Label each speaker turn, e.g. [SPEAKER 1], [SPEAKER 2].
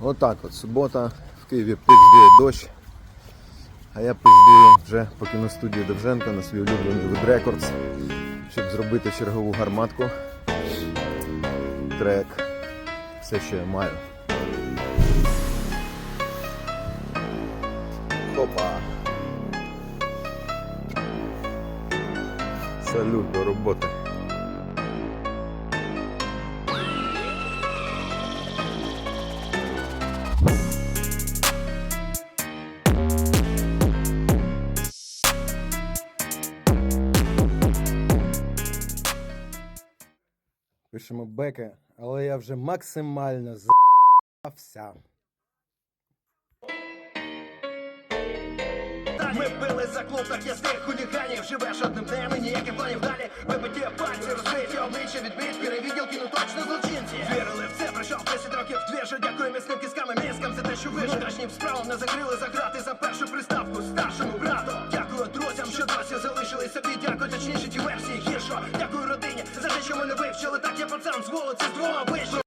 [SPEAKER 1] Отак от, субота, в Києві пиздує дощ. А я пиздую вже по кіностудії Довженка на свій улюблений Wood Records, щоб зробити чергову гарматку. Трек. Все, що я маю. Хопа. Салют до роботи. Пишемо беки, але я вже максимально з***вся.
[SPEAKER 2] Ми били за клуб так ясних хуліганів Живеш одним днем і ніяких планів далі. Вибиті пальці, розбиті обличчя відбитки Перевідділки, ну точно злочинці. Вірили в це, пройшов 10 років. Двіжу Дякую міцним кісками, мізкам за те, що вижив. Внутрішнім справам не закрили за грати За першу приставку. Старшому брату вивчили Так я пацан з вулиці з двома вийшов